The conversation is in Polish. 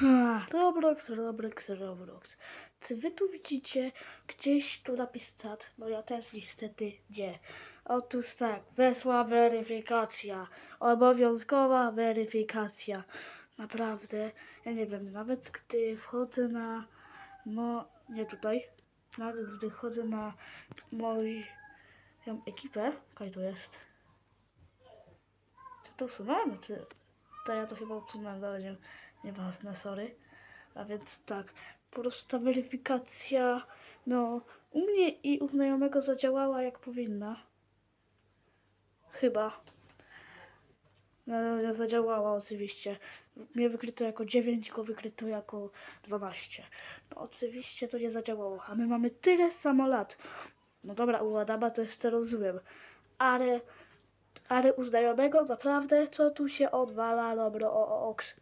Ha, Roblox, Roblox, Roblox. Czy wy tu widzicie gdzieś tu napis? No ja też niestety nie. Otóż tak, wesła weryfikacja. Obowiązkowa weryfikacja. Naprawdę, ja nie wiem, nawet gdy wchodzę na mo... nie tutaj, nawet gdy wchodzę na moją ekipę, kaj tu jest? Czy to usunąłem? Czy... To ja to chyba usunąłem, ale nie, nieważne, sorry. A więc tak, po prostu ta weryfikacja, no, u mnie i u znajomego zadziałała jak powinna. Chyba. No, nie zadziałała oczywiście. Mnie wykryto jako 9, go wykryto jako 12. No oczywiście to nie zadziałało, a my mamy tyle samo lat. No dobra, u Adama to jeszcze rozumiem, ale, ale u znajomego naprawdę, co tu się odwala, dobro, o, o, oks.